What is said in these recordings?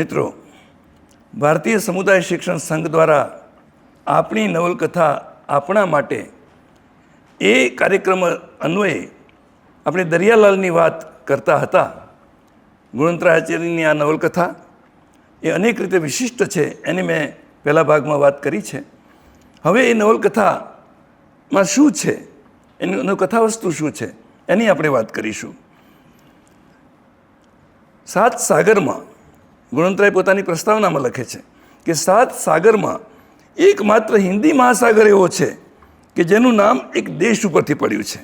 મિત્રો, ભારતીય સમુદાય શિક્ષણ સંઘ દ્વારા આપણી નવલકથા આપણા માટે એ કાર્યક્રમ અન્વયે આપણે દરિયાલાલની વાત કરતા હતા. ગુણવંતરાચાર્યની આ નવલકથા એ અનેક રીતે વિશિષ્ટ છે એની મેં પહેલા ભાગમાં વાત કરી છે. હવે એ નવલકથામાં શું છે? એનું કથા વસ્તુ શું છે? એની આપણે વાત કરીશું. સાત સાગરમાં ગુણવંતરાય પોતાની પ્રસ્તાવનામાં લખે છે કે સાત સાગરમાં એકમાત્ર હિન્દી મહાસાગર એવો છે કે જેનું નામ એક દેશ ઉપરથી પડ્યું છે.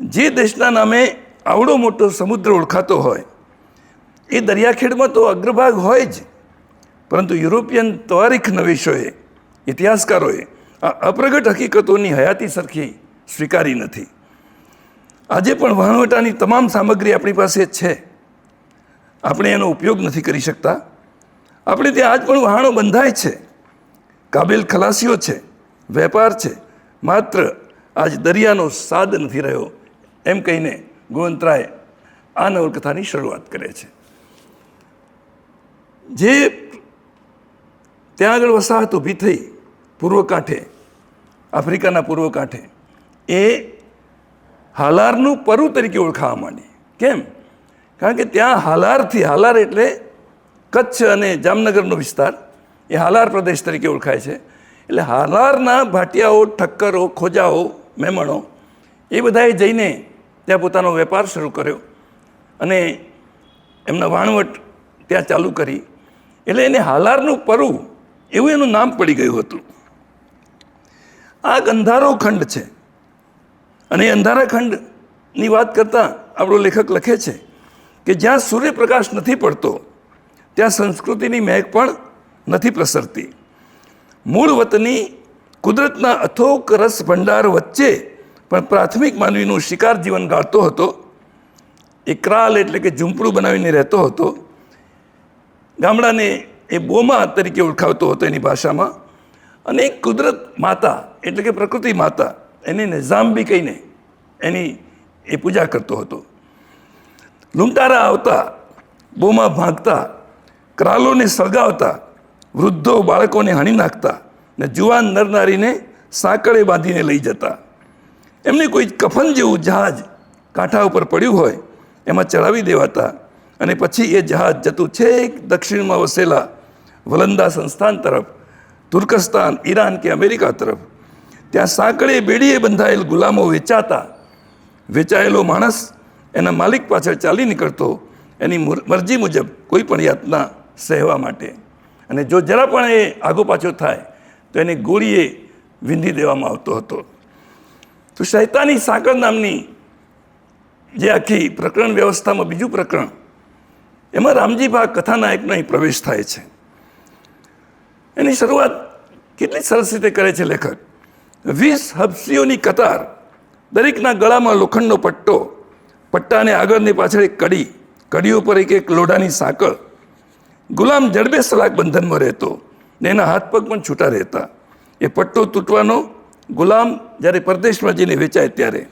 જે દેશના નામે આવડો મોટો સમુદ્ર ઓળખાતો હોય, એ દરિયાખેડમાં તો અગ્રભાગ હોય જ. પરંતુ યુરોપિયન તવારીખ નવેશોએ, ઇતિહાસકારોએ આ અપ્રગટ હકીકતોની હયાતી સરખી સ્વીકારી નથી. આજે પણ વહાણવટાની તમામ સામગ્રી આપણી પાસે છે. આપણે એનો ઉપયોગ નથી કરી શકતા. આપણે ત્યાં આજ પણ વહાણો બંધાય છે. કાબિલ ખલાસીઓ છે, વેપાર છે, માત્ર આજ દરિયાનો સાદ નથી રહ્યો, એમ કહીને ગોવંતરાય આ નવલકથાની શરૂઆત કરે છે. જે ત્યાં આગળ વસાહત ઊભી થઈ પૂર્વ કાંઠે, આફ્રિકાના પૂર્વ કાંઠે, એ હાલારનું પરુ તરીકે ઓળખાવા માંડી. કેમ? કારણ કે ત્યાં હાલારથી હાલાર એટલે કચ્છ અને જામનગરનો વિસ્તાર એ હાલાર પ્રદેશ તરીકે ઓળખાય છે. એટલે હાલારના ભાટિયાઓ, ઠક્કરો, ખોજાઓ મહેમણો એ બધાએ જઈને ત્યાં પોતાનો વેપાર શરૂ કર્યો અને એમના વાણવટ ત્યાં ચાલુ કરી. એટલે એને હાલારનું પરુ એવું એનું નામ પડી ગયું હતું. આ અંધારો ખંડ છે. અને એ અંધારા ખંડની વાત કરતાં આપણો લેખક લખે છે કે જ્યાં સૂર્યપ્રકાશ નથી પડતો, ત્યાં સંસ્કૃતિની મહેક પણ નથી પ્રસરતી. મૂળ વતની કુદરતના અથોક રસ ભંડાર વચ્ચે પણ પ્રાથમિક માનવીનું શિકાર જીવન ગાળતો હતો, એ ક્રાલ એટલે કે ઝૂંપડું બનાવીને રહેતો હતો, ગામડાને એ બોમા તરીકે ઓળખાવતો હતો એની ભાષામાં. અને એક કુદરત માતા એટલે કે પ્રકૃતિ માતા, એને નિઝામ બી કહીને એની એ પૂજા કરતો હતો. લૂંટારા આવતા, બોમાં ભાગતા, ક્રાલોને સળગાવતા, વૃદ્ધો બાળકોને હણી નાખતા ને જુવાન નરનારીને સાંકળે બાંધીને લઈ જતા. એમને કોઈ કફન જેવું જહાજ કાંઠા ઉપર પડ્યું હોય, એમાં ચડાવી દેવાતા અને પછી એ જહાજ જતું છેક દક્ષિણમાં વસેલા વલંદા સંસ્થાન તરફ, તુર્કસ્તાન, ઈરાન કે અમેરિકા તરફ, ત્યાં સાંકળે બેડીએ બંધાયેલ ગુલામો વેચાતા, વેચાયેલો માણસ એના માલિક પાછળ ચાલી નીકળતો, એની મરજી મુજબ કોઈ પણ યાતના સહેવા માટે. અને જો જરા પણ એ આગો પાછો થાય, તો એને ગોળીએ વિંધી દેવામાં આવતો હતો. તો શૈતાની સાંકળ નામની જે આખી પ્રકરણ વ્યવસ્થામાં બીજું પ્રકરણ, એમાં રામજીભા કથાનાયકનો અહીં પ્રવેશ થાય છે. એની શરૂઆત કેટલી સરસ રીતે કરે છે લેખક. વીસ હબસીઓની કતાર દરેકના ગળામાં લોખંડનો પટ્ટો પટ્ટાને આગળની પાછળ એક કડી કડી ઉપર એક એક લોઢાની સાંકળ. ગુલામ જડબે સલાક બંધનમાં રહેતો ને એના હાથ પગ પણ છૂટા રહેતા. એ પટ્ટો તૂટવાનો ગુલામ જ્યારે પરદેશમાં જઈને વેચાય ત્યારે.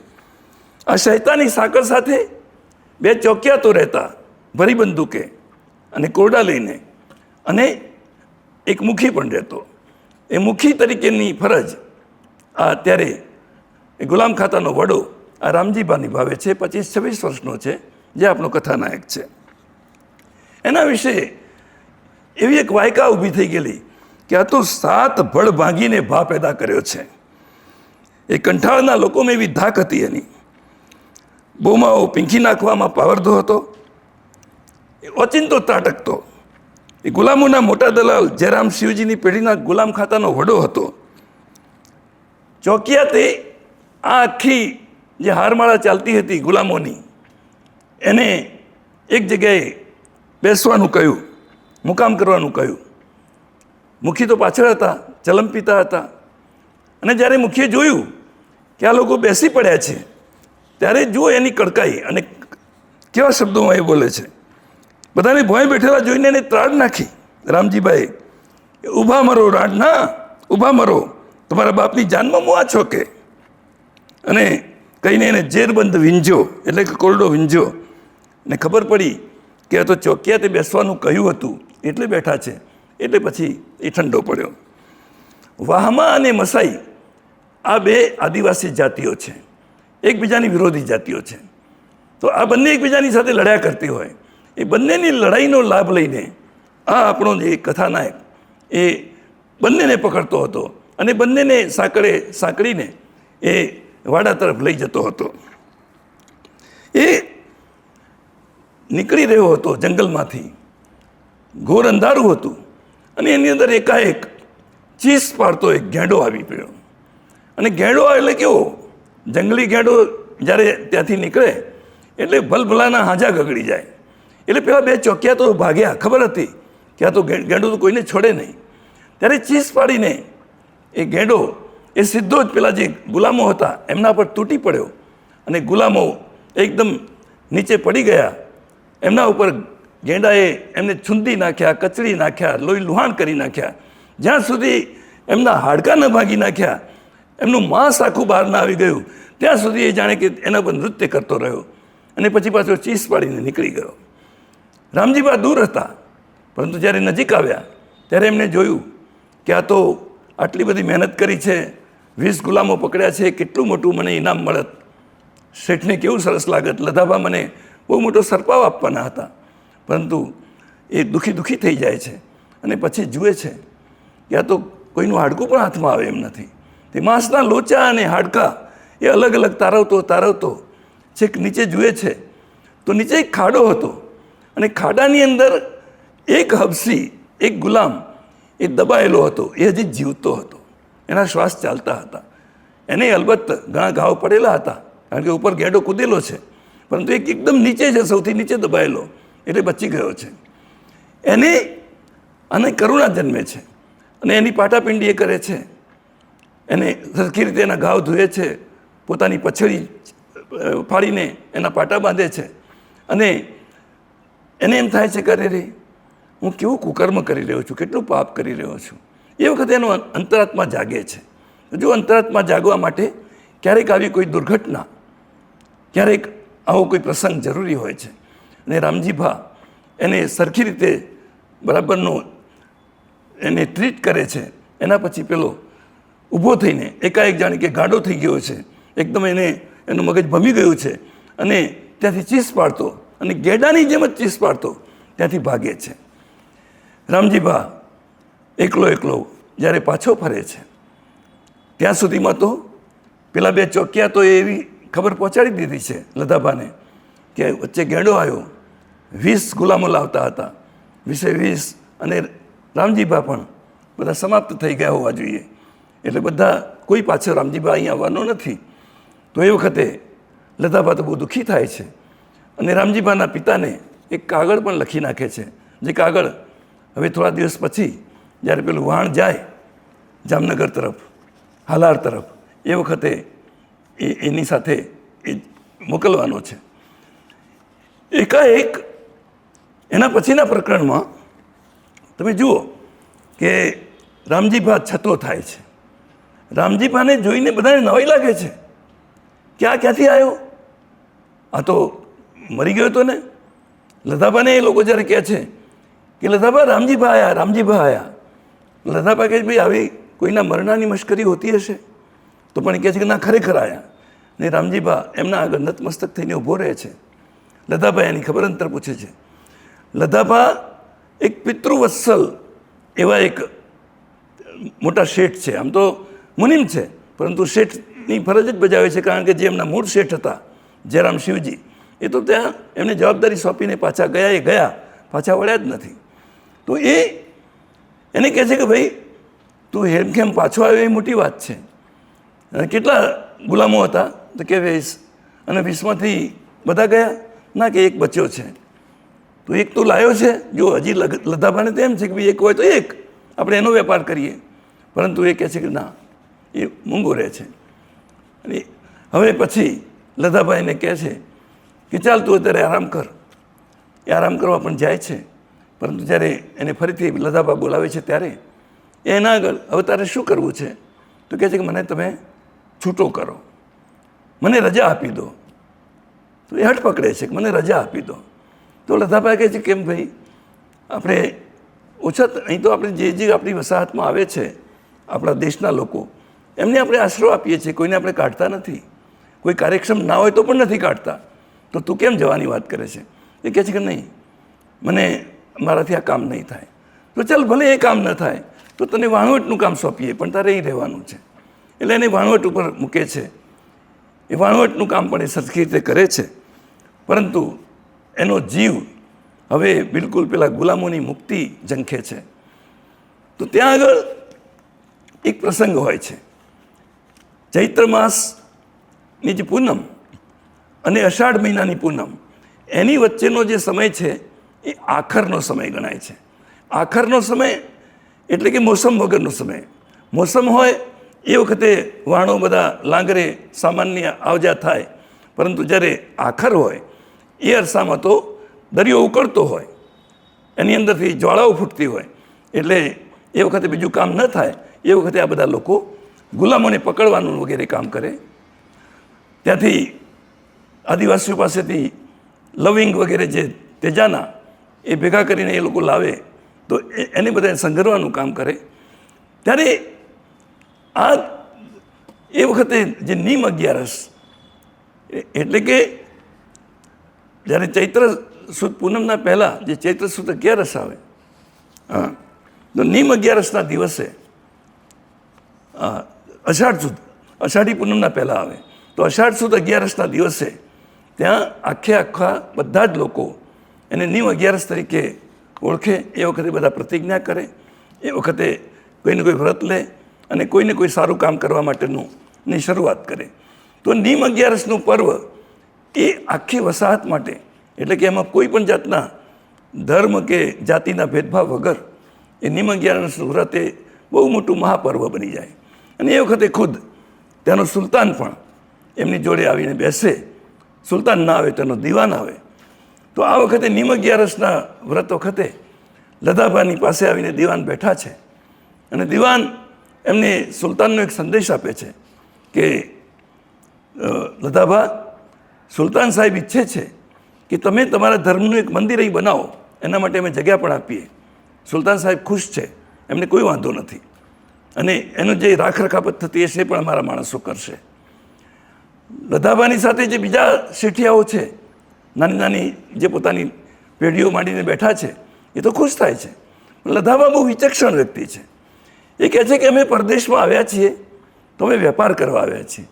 આ શૈતાની સાંકળ સાથે બે ચોકિયાતો રહેતા ભરી બંદૂકે અને કોરડા લઈને અને એક મુખી પણ રહેતો. એ મુખી તરીકેની ફરજ આ અત્યારે ગુલામ ખાતાનો વડો આ રામજીબા નિભાવે છે, પચીસ છવ્વીસ વર્ષનો છે, જે આપણો કથાનાયક છે. એના વિશે એવી એક વાયકા ઊભી થઈ ગયેલી કે આ તો સાત ભળ ભાંગીને ભા પેદા કર્યો છે. એ કંઠાળના લોકોમાં એવી ધાક હતી એની. બોમાઓ પીંખી નાખવામાં પાવરધો હતો, એ ઓચિંતો ત્રાટકતો. એ ગુલામોના મોટા દલાલ જયરામ શિવજીની પેઢીના ગુલામ ખાતાનો વડો હતો. ચોકિયા તે આ આખી જે હારમાળા ચાલતી હતી ગુલામોની, એને એક જગ્યાએ બેસવાનું કહ્યું, મુકામ કરવાનું કહ્યું. મુખી તો પાછળ હતા, ચલમ પીતા હતા. અને જ્યારે મુખીએ જોયું કે આ લોકો બેસી પડ્યા છે, ત્યારે જુઓ એની કડકાઈ અને કેવા શબ્દોમાં એ બોલે છે. બધાને ભોંય બેઠેલા જોઈને એને ત્રાડ નાખી. રામજીભાઈ ઊભા મરો રાડ, ના, ઊભા મરો. તમારા બાપની જાનમાં મુઆ છો કે? અને કહીને એને જેરબંધ વીંજો, એટલે કે કોરડો વીંઝ્યો ને ખબર પડી કે આ તો ચોકિયાતે બેસવાનું કહ્યું હતું, એટલે બેઠા છે. એટલે પછી એ ઠંડો પડ્યો. વાહમા અને મસાઈ આ બે આદિવાસી જાતિઓ છે. એકબીજાની વિરોધી જાતિઓ છે. તો આ બંને એકબીજાની સાથે લડ્યા કરતી હોય. એ બંનેની લડાઈનો લાભ લઈને આ આપણો જે કથાનાયક એ બંનેને પકડતો હતો અને બંનેને સાંકળે, સાંકળીને એ વાડા તરફ લઈ જતો હતો. એ નીકળી રહ્યો હતો જંગલમાંથી. ઘોર અંધારું હતું અને એની અંદર એકાએક ચીસ પાડતો એક ગેંડો આવી પડ્યો અને ગેંડો એટલે કેવો? જંગલી ગેંડો જ્યારે ત્યાંથી નીકળે એટલે ભલભલાના હાજા ગગડી જાય. એટલે પેલા બે ચોકિયા તો ભાગ્યા, ખબર હતી કે આ તો ગેંડો તો કોઈને છોડે નહીં. ત્યારે ચીસ પાડીને એ ગેંડો એ સીધો જ પેલા જે ગુલામો હતા, એમના પર તૂટી પડ્યો અને ગુલામો એકદમ નીચે પડી ગયા. એમના ઉપર ગેંડાએ એમને છૂંદી નાખ્યા, કચડી નાખ્યા, લોહી લુહાણ કરી નાખ્યા. જ્યાં સુધી એમના હાડકાં ન ભાગી નાખ્યા, એમનું માંસ આખું બહાર ના આવી ગયું, ત્યાં સુધી એ જાણે કે એના પર નૃત્ય કરતો રહ્યો અને પછી પાછો ચીસ પાડીને નીકળી ગયો. રામજીબા દૂર હતા, પરંતુ જ્યારે નજીક આવ્યા, ત્યારે એમણે જોયું કે આ તો આટલી બધી મહેનત કરી છે વીસ ગુલામો પકડ્યા છે, કેટલું મોટું મને ઇનામ મળત? શેઠને કેવું સરસ લાગત? લધાબા મને બહુ મોટો સરપાવ આપવાના હતા. પરંતુ એ દુઃખી દુઃખી થઈ જાય છે અને પછી જુએ છે. આ તો કોઈનું હાડકું પણ હાથમાં આવે એમ નથી. તે માંસના લોચા અને હાડકાં એ અલગ અલગ તારવતો તારવતો છેક નીચે જુએ છે. તો નીચે એક ખાડો હતો અને ખાડાની અંદર એક હબસી, એક ગુલામ એ દબાયેલો હતો. એ હજી જીવતો હતો. એના શ્વાસ ચાલતા હતા. એને અલબત્ત ઘણા ઘાવ પડેલા હતા, કારણ કે ઉપર ગેડો કૂદેલો છે. પરંતુ એક એકદમ નીચે છે સૌથી નીચે દબાયેલો, એટલે બચી ગયો છે. એને અને કરુણા જન્મે છે અને એની પાટાપિંડી એ કરે છે. એને સરખી રીતે એના ઘાવ ધોએ છે, પોતાની પછડી ફાડીને એના પાટા બાંધે છે. અને એને એમ થાય છે કે રે, હું કેવું કુકર્મ કરી રહ્યો છું, કેટલું પાપ કરી રહ્યો છું. એ વખતે એનો અંતરાત્મા જાગે છે. જો અંતરાત્મા જાગવા માટે ક્યારેક આવી કોઈ દુર્ઘટના, ક્યારેક આવો કોઈ પ્રસંગ જરૂરી હોય છે. અને રામજીભા એને સરખી રીતે બરાબરનો એને ટ્રીટ કરે છે. એના પછી પેલો ઊભો થઈને એકાએક જાણે કે ગાડો થઈ ગયો છે. એકદમ એને, એનું મગજ ભમી ગયું છે અને ત્યાંથી ચીસ પાડતો અને ગેડાની જેમ જ ચીસ પાડતો ત્યાંથી ભાગે છે. રામજીભા એકલો એકલો જ્યારે પાછો ફરે છે. ત્યાં સુધીમાં તો પેલા બે ચોકિયા તો એવી ખબર પહોંચાડી દીધી છે લધાભાને કે વચ્ચે ગેંડો આવ્યો. વીસ ગુલામો લાવતા હતા. વીસે વીસ અને રામજીભા પણ બધા સમાપ્ત થઈ ગયા હોવા જોઈએ. એટલે બધા કોઈ પાછળ રામજીભા અહીં આવવાનો નથી. તો એ વખતે લધાભા તો બહુ દુઃખી થાય છે. અને રામજીભાના પિતાને એક કાગળ પણ લખી નાખે છે. જે કાગળ હવે થોડા દિવસ પછી જ્યારે પેલું વાણ જાય જામનગર તરફ, હાલાર તરફ, એ વખતે એ એની સાથે એ મોકલવાનો છે. એકાએક એના પછીના પ્રકરણમાં તમે જુઓ કે રામજીભા છતો થાય છે. રામજીભાને જોઈને બધાને નવાઈ લાગે છે. કે આ ક્યાંથી આવ્યો આ તો મરી ગયો હતો ને? લધાભાને એ લોકો જ્યારે કહે છે કે લધાભા, રામજીભા આયા રામજીભા આયા. લધાભા કહે છે, ભાઈ આવી કોઈના મરણાની મશ્કરી હોતી હશે? તો પણ કહે છે કે ના ખરેખર આયા. ને રામજીભા એમના આગળ નતમસ્તક થઈને ઊભો રહે છે. લતાભાઈ એની ખબર અંતર પૂછે છે. લતાભા એક પિતૃવત્સલ એવા એક મોટા શેઠ છે. આમ તો મુનિમ છે પરંતુ શેઠની ફરજ જ બજાવે છે કારણ કે જે એમના મૂળ શેઠ હતા જયરામ શિવજી એ તો ત્યાં એમને જવાબદારી સોંપીને પાછા ગયા એ ગયા પાછા વળ્યા જ નથી. તો એ એને કહે છે કે ભાઈ, તું હેમખેમ પાછો આવ્યો એ મોટી વાત છે. અને કેટલા ગુલામો હતા? તો કે વીસ. અને વીસમાંથી બધા ગયા, ના કે એક બચ્યો છે. તો એક તો લાયો છે. જો હજી લધાભાને તો એમ છે કે ભાઈ એક હોય તો એક. આપણે એનો વેપાર કરીએ. પરંતુ એ કહે છે કે ના, એ મૂંગો રહે છે. અને હવે પછી લધાભાઈને કહે છે કે ચાલ તું અત્યારે આરામ કર. એ આરામ કરવા પણ જાય છે. પરંતુ જ્યારે એને ફરીથી લધાભા બોલાવે છે ત્યારે એના આગળ હવે તારે શું કરવું છે? તો કહે છે કે મને તમે છૂટો કરો. મને રજા આપી દો. તો એ હટ પકડે છે કે મને રજા આપી દો. તો લધાબા કહે છે કેમ ભાઈ? આપણે ઓછા અહીં તો આપણે જે જે આપણી વસાહતમાં આવે છે, આપણા દેશના લોકો, એમને આપણે આશરો આપીએ છીએ, કોઈને આપણે કાઢતા નથી. કોઈ કાર્યક્ષમ ના હોય તો પણ નથી કાઢતા. તો તું કેમ જવાની વાત કરે છે? એ કહે છે કે નહીં, મને મારાથી આ કામ નહીં થાય. તો ચાલ ભલે એ કામ ન થાય, તો તને વાણવટનું કામ સોંપીએ, પણ તારે એ રહેવાનું છે. એટલે એને વાણવટ ઉપર મૂકે છે. એ વાણવટનું કામ પણ એ સરખી રીતે કરે છે. પરંતુ એનો જીવ હવે બિલકુલ પેલા ગુલામોની મુક્તિ ઝંખે છે. તો ત્યાં આગળ એક પ્રસંગ હોય છે. ચૈત્ર માસની જે પૂનમ અને અષાઢ મહિનાની પૂનમ, એની વચ્ચેનો જે સમય છે એ આખરનો સમય ગણાય છે. આખરનો સમય એટલે કે મોસમ વગરનો સમય. મોસમ હોય એ વખતે વાણો બધા લાંગરે સામાન્ય આવજા થાય. પરંતુ જ્યારે આખર હોય, એ અરસામાં તો દરિયો ઉકળતો હોય. એની અંદરથી જ્વાળાઓ ફૂટતી હોય. એટલે એ વખતે બીજું કામ ન થાય. એ વખતે આ બધા લોકો ગુલામોને પકડવાનું વગેરે કામ કરે. ત્યાંથી આદિવાસીઓ પાસેથી લવિંગ વગેરે જે તેજાના એ ભેગા કરીને એ લોકો લાવે, તો એને બધાને સંઘરવાનું કામ કરે. ત્યારે આ એ વખતે જે નીમ અગિયારસ એટલે કે જ્યારે ચૈત્ર સુદ પૂનમના પહેલાં જે ચૈત્ર સુદ અગિયારસ આવે, હા, તો નીમ અગિયારસના દિવસે અષાઢ સુદ, અષાઢી પૂનમના પહેલાં આવે. તો અષાઢ સુદ અગિયારસના દિવસે ત્યાં આખે આખા બધા જ લોકો એને ન્યૂ અગિયારસ તરીકે ઓળખે, એ વખતે બધા પ્રતિજ્ઞા કરે, એ વખતે કોઈને કોઈ વ્રત લે અને કોઈને કોઈ સારું કામ કરવા માટેનું ની શરૂઆત કરે. તો નીમ અગિયારસનું પર્વ એ આખી વસાહત માટે, એટલે કે એમાં કોઈ પણ જાતના ધર્મ કે જાતિના ભેદભાવ વગર એ નિમ અગિયારસનું વ્રત એ બહુ મોટું મહાપર્વ બની જાય. અને એ વખતે ખુદ ત્યાંનો સુલતાન પણ એમની જોડે આવીને બેસે. સુલતાન ના આવે તેનો દીવાન આવે. તો આ વખતે નિમ અગિયારસના વ્રત વખતે લદાભાની પાસે આવીને દિવાન બેઠા છે. અને દિવાન એમને સુલતાનનો એક સંદેશ આપે છે કે લદાભા, સુલતાન સાહેબ ઈચ્છે છે કે તમે તમારા ધર્મનું એક મંદિર અહીં બનાવો. એના માટે અમે જગ્યા પણ આપીએ. સુલતાન સાહેબ ખુશ છે. એમને કોઈ વાંધો નથી. અને એનું જે રાખ રખાપત થતી હશે એ પણ અમારા માણસો કરશે. લધાબાની સાથે જે બીજા શેઠિયાઓ છે નાની નાની જે પોતાની પેઢીઓ માંડીને બેઠા છે, એ તો ખુશ થાય છે. પણ બહુ વિચક્ષણ વ્યક્તિ છે. એ કહે છે કે અમે પરદેશમાં આવ્યા છીએ, તો અમે વેપાર કરવા આવ્યા છીએ.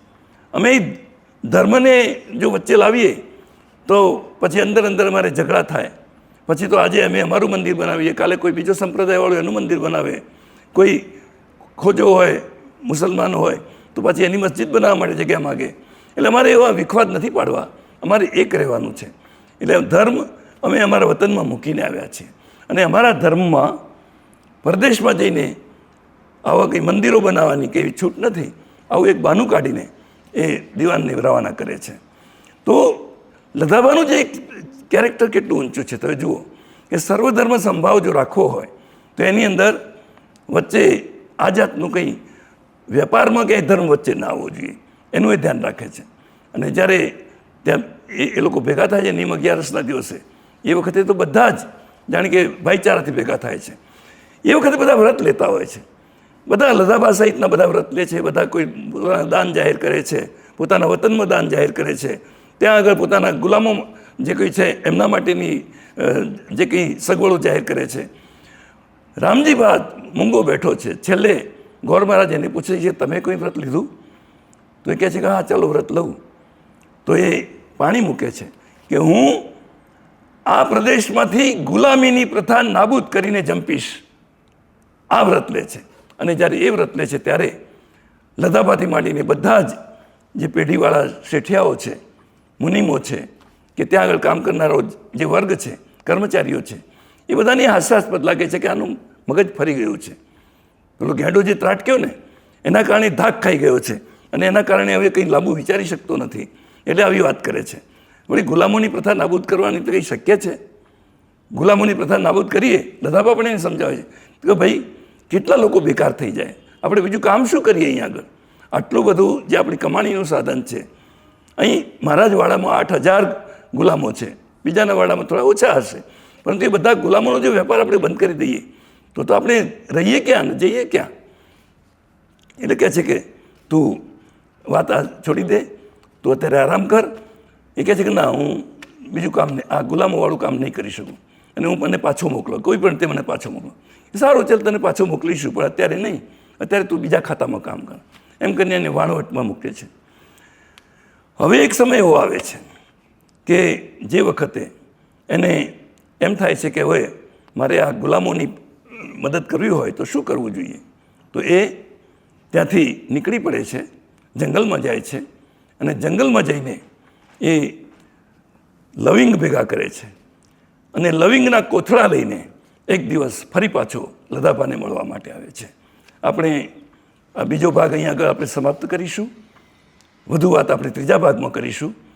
અમે ધર્મને જો વચ્ચે લાવીએ, તો પછી અંદર અંદર અમારે ઝઘડા થાય. પછી તો આજે અમે અમારું મંદિર બનાવીએ, કાલે કોઈ બીજો સંપ્રદાયવાળો એનું મંદિર બનાવે. કોઈ ખોજો હોય, મુસલમાન હોય, તો પછી એની મસ્જિદ બનાવવા માટે જગ્યા માગે. એટલે અમારે એવા વિખવાદ નથી પાડવા. અમારે એક રહેવાનું છે. એટલે ધર્મ અમે અમારા વતનમાં મૂકીને આવ્યા છીએ. અને અમારા ધર્મમાં પરદેશમાં જઈને આવા કંઈ મંદિરો બનાવવાની કે છૂટ નથી, આવું એક બહાનું કાઢીને એ દીવાનને રવાના કરે છે. તો લધાબાનું જે એક કેરેક્ટર કેટલું ઊંચું છે, તમે જુઓ કે સર્વધર્મ સંભાવ જો રાખવો હોય, તો એની અંદર વચ્ચે આ જાતનું કંઈ વેપારમાં ક્યાંય ધર્મ વચ્ચે ના આવવો જોઈએ. એનું એ ધ્યાન રાખે છે. અને જ્યારે ત્યાં એ લોકો ભેગા થાય છે નિમ અગિયારસના દિવસે. એ વખતે તો બધા જ, જાણે કે ભાઈચારાથી ભેગા થાય છે. એ વખતે બધા વ્રત લેતા હોય છે. બધા લધાબા સહિતના બધા વ્રત લે છે, બધા કોઈ દાન જાહેર કરે છે, પોતાના વતનમાં દાન જાહેર કરે છે. ત્યાં આગળ પોતાના ગુલામો જે કંઈ છે, એમના માટેની જે કંઈ સગવડો જાહેર કરે છે. રામજી બાદ મૂંગો બેઠો છે. છેલ્લે ગોર મહારાજ એને પૂછે છે, તમે કોઈ વ્રત લીધું? તો એ કહે છે કે, હા, ચાલો વ્રત લઉં. તો એ પાણી મૂકે છે કે હું આ પ્રદેશમાંથી ગુલામીની પ્રથા નાબૂદ કરીને જંપીશ. આ વ્રત લે છે. અને જ્યારે એ વ્રત લે છે, ત્યારે લધાબાથી માંડીને બધા જ જે પેઢીવાળા શેઠિયાઓ છે, મુનિમો છે, કે ત્યાં આગળ કામ કરનારો જે વર્ગ છે, કર્મચારીઓ છે, એ બધાને હાસ્યાસ્પદ લાગે છે કે આનું મગજ ફરી ગયું છે. પેલો ગેંડો જે ત્રાટક્યો ને, એના કારણે ધાક ખાઈ ગયો છે. અને એના કારણે હવે કંઈ લાંબુ વિચારી શકતો નથી. એટલે આવી વાત કરે છે. વળી ગુલામોની પ્રથા નાબૂદ કરવાની તો કંઈ શક્ય છે? ગુલામોની પ્રથા નાબૂદ કરીએ લધાબા પણ એને સમજાવે છે કે ભાઈ, કેટલા લોકો બેકાર થઈ જાય? આપણે બીજું કામ શું કરીએ અહીં આગળ? આટલું બધું જે આપણી કમાણીનું સાધન છે. અહીં મહારાજવાડામાં આઠ હજાર ગુલામો છે. બીજાના વાડામાં થોડા ઓછા હશે. પરંતુ એ બધા ગુલામોનો જો વેપાર આપણે બંધ કરી દઈએ, તો તો આપણે રહીએ ક્યાં જઈએ ક્યાં? એટલે કહે છે કે તું વાત આ છોડી દે તું અત્યારે આરામ કર. એ કહે છે કે ના, હું બીજું કામ નહીં, આ ગુલામોવાળું કામ નહીં કરી શકું. અને હું મને પાછો મોકલો, કોઈ પણ તે મને પાછો મોકલો. સારું, ચાલ તને પાછો મોકલીશું, પણ અત્યારે નહીં. અત્યારે તું બીજા ખાતામાં કામ કર. એમ કરીને એને વાણવટમાં મૂકે છે. હવે એક સમય એવો આવે છે કે જે વખતે એને એમ થાય છે કે હવે મારે આ ગુલામોની મદદ કરવી હોય તો શું કરવું જોઈએ? તો એ ત્યાંથી નીકળી પડે છે, જંગલમાં જાય છે. અને જંગલમાં જઈને એ લવિંગ ભેગા કરે છે. અને લવિંગના કોથળા લઈને એક દિવસ ફરી પાછો લદાપાને મળવા માટે આવે છે. આપણે આ બીજો ભાગ અહીંયા આગળ આપણે સમાપ્ત કરીશું. વધુ વાત આપણે ત્રીજા ભાગમાં કરીશું.